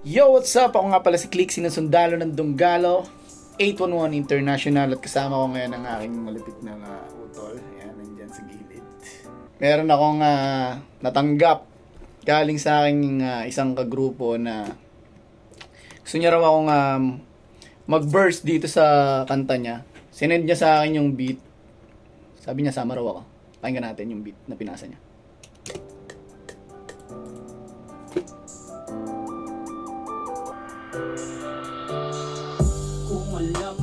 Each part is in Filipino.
Yo, what's up? Ako nga pala si Click, sinasundalo ng Dunggalo, 811 International at kasama ko ngayon ang aking malupit na uh, utol. Ayan, nandyan sa gilid. Meron akong ah, natanggap galing sa aking ah, isang kagrupo na gusto niya raw akong um, mag-burst dito sa kanta niya. Sinend niya sa akin yung beat. Sabi niya, sama raw ako. Pakinggan natin yung beat na pinasa niya. Kung alam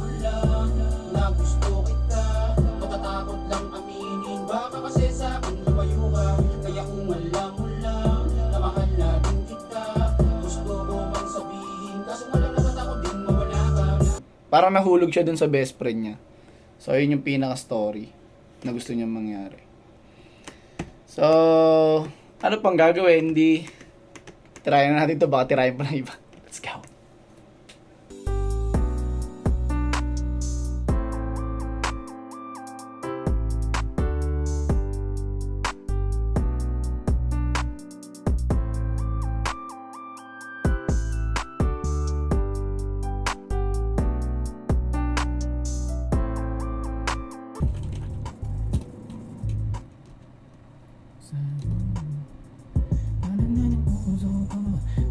na gusto kita Matatakot lang aminin Baka kasi sa akin lumayo ka Kaya kung alam mo na mahal na kita Gusto ko man sabihin Kaso wala natatakot din mawala ka parang nahulog siya dun sa best friend niya. So, yun yung pinaka-story na gusto niya mangyari. So, ano pang gagawin? Hindi, tirayan na natin to Baka tirayan pa ng iba.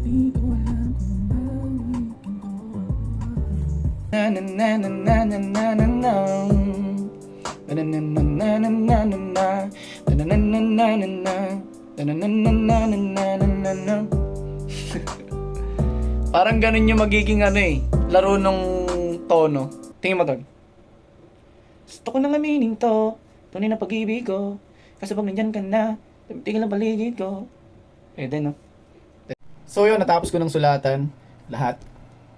Na na na na na na na na Parang ganun yung magiging ano eh Laro nung tono. Tingin mo tol Gusto ko nang aminin to Tunay na pag-ibig ko. Kasi pag nandyan ka na Tumigil ang paligid ko. Pwede no So yun, natapos ko ng sulatan Lahat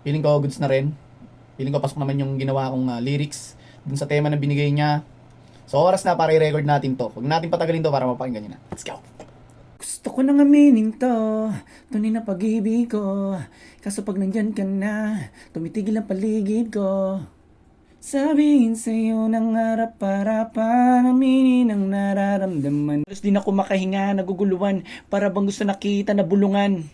Feeling ko goods na rin Feeling ko pasok naman yung ginawa kong ah, lyrics dun sa tema na binigay niya. So oras na para i-record natin to. Huwag natin patagalin to para mapakinggan niyo na. Let's go! Gusto ko nang aminin to, tunay na pag-ibig ko. Kaso pag nandyan ka na, tumitigil ang paligid ko. Sabihin sa'yo ng harap-harapan, aminin ang nararamdaman. Halos di na ako makahinga, naguguluhan, para bang gusto nakita na bulungan.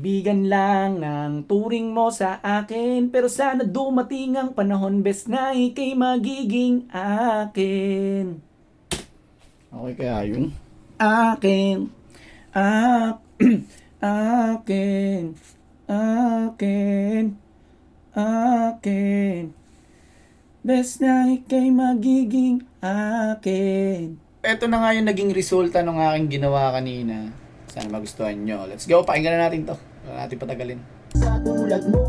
Bigan lang ang turing mo sa akin Pero sana dumating ang panahon Bes na ikay magiging akin. Okay kaya yun? Akin. Ak Akin. Akin. Akin. Bes na ikay magiging akin. Ito na nga yung naging resulta ng aking ginawa kanina sana magustuhan nyo. Let's go, pakinggan na natin to. Wala natin patagalin. Sa tulad mo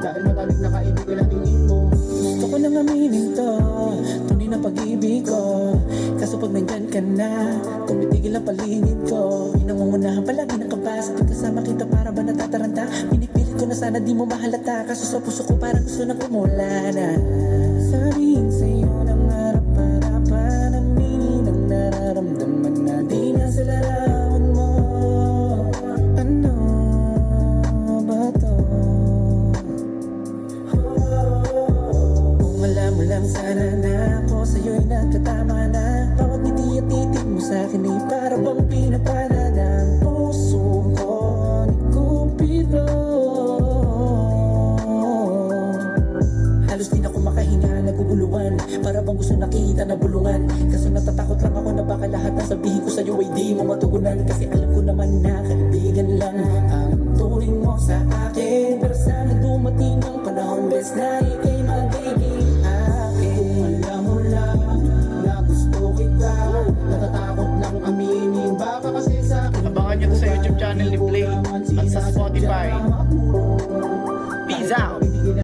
Dahil matalig na kaibigan ang tingin mo Gusto ko nang aminin to Tunay na pag-ibig ko Kaso pag nandyan ka na Tumitigil ang paligid ko Inangungunahan palagi ng kabas Pag kasama kita para ba natataranta Pinipilit ko na sana di mo mahalata Kaso sa puso ko parang gusto na kumula na Sabihin sa'yo Para bang gusto nakita na bulungan. Kaso natatakot lang ako na baka lahat na sabihin ko sa'yo ay di mo matugunan Kasi alam ko naman na kaibigan lang Ang turing mo sa akin. Pero sana dumating ang panahon Bes na